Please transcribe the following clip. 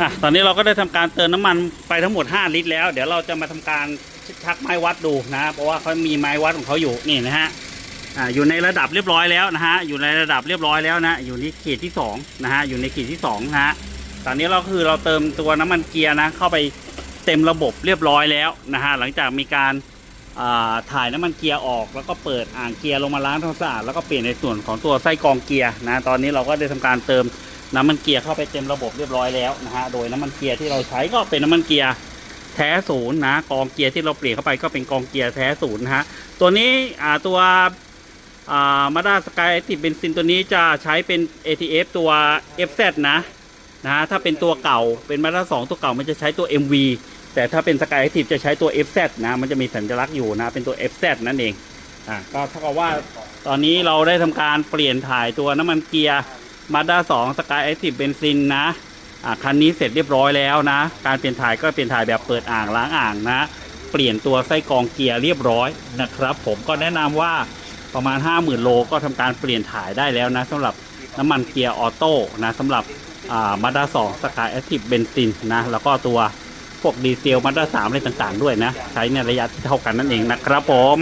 อะตอนนี้เราก็ได้ทำการเติมน้ำมันไปทั้งหมด 5 ลิตร แล้ว เดี๋ยวเราจะมาทำการชักไม้วัดดูนะเพราะว่าเขามีไม้วัดของเขาอยู่นี่นะฮะอ่าอยู่ในระดับเรียบร้อยแล้วนะฮะอยู่ในระดับเรียบร้อยแล้วนะอยู่ในขีดที่สองนะฮะอยู่ในขีดที่สองนะฮะตอนนี้เราคือเราเติมตัวน้ำมันเกียร์นะเข้าไปเต็มระบบเรียบร้อยแล้วนะฮะหลังจากมีการถ่ายน้ำมันเกียร์ออกแล้วก็เปิดอ่างเกียร์ลงมาล้างทำความสะอาดแล้วก็เปลี่ยนในส่วนของตัวไส้กรองเกียร์นะตอนนี้เราก็ได้ทำการเติม น้ำมันเกียร์เข้าไปเต็มระบบเรียบร้อยแล้วนะฮะ โดยน้ำมันเกียร์ที่เราใช้ก็เป็นน้ำมันเกียร์แท้ศูนย์นะ กองเกียร์ที่เราเปลี่ยนเข้าไปก็เป็นกองเกียร์แท้ศูนย์นะฮะ ตัวนี้อ่าตัวอ่ามาด้าสกายติดเบนซินตัวนี้จะใช้เป็น ATF ตัว FZ นะนะฮะถ้าเป็นตัวเก่าเป็นมาด้าสองตัวเก่ามันจะใช้ตัว MV แต่ถ้าเป็นสกายติจะใช้ตัว FZ นะ มันจะมีสัญลักษณ์อยู่นะ เป็นตัว FZ นั่นเองอ่าก็เท่ากับว่าตอนนี้เราได้ทำการเปลี่ยนถ่ายตัวน้ำมันเกียร์ มาด้าสองสกายแอทีฟเบนซินนะอ่าคันนี้เสร็จเรียบร้อยแล้วนะ การเปลี่ยนถ่ายก็เปลี่ยนถ่ายแบบเปิดอ่างล้างอ่างนะ เปลี่ยนตัวไส้กรองเกียร์เรียบร้อยนะครับ ผมก็แนะนำว่าประมาณ 50,000 โลก็ทำการเปลี่ยนถ่ายได้แล้วนะสำหรับน้ำมันเกียร์ออโต้นะสำหรับมาด้าสองสกายแอคทีฟเบนซินนะแล้วก็ตัวพวกดีเซลมาด้าสามอะไรต่างๆ ด้วยนะ ใช้ในระยะที่เท่ากันนั่นเองนะครับผม